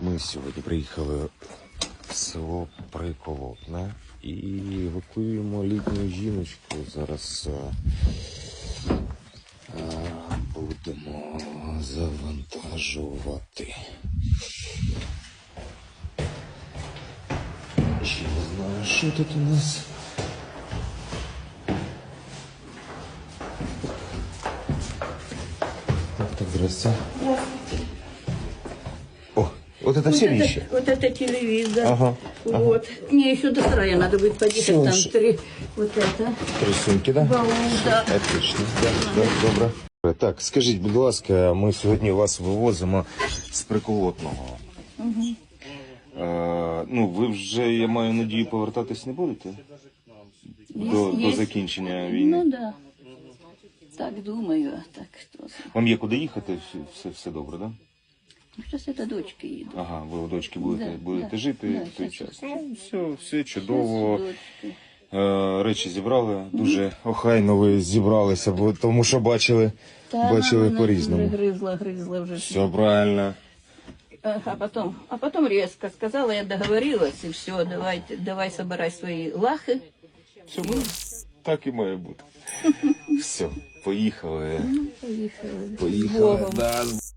Ми сьогодні приїхали в село Приколотне і евакуюємо літню жіночку. Зараз а, будемо завантажувати. Ще не знаю, що тут у нас. Так, так, здрасте. О, вот это все вот вещи. Это, вот это телевизор. Ага, Вот. Мне еще до сарая надо будет подъехать. Всё, Там ш- три. Вот это. Три сумки, да? Баул, да. Отлично. Да, да, добре. Так, скажіть, будь ласка, ми сьогодні вас вивозимо з приколотного. Е, ну, ви вже, я маю надію, повертатись не будете? До, до Есть. закінчення війни. Ну да. Так думаю, а так кто знает. Вам є куди їхати? Все, все, все добре, да? Ну, сейчас это дочки едут. Ага, ви у дочки будете, Да, будете да, жити да, в той щас- час. Ну, все, все чудово. Сейчас дочки. Е, речі зібрали. Дуже охайно ви зібралися, бо тому що бачили, Да, бачили она по-різному. уже Грызла, грызла уже. Все правильно. А а потом, а потом резко сказала, я договорилась, и все, давайте, давай собирай свои лахи. Все, ну, так і має бути. Все, поїхали. Поехали. Поїхали. Богом. Да,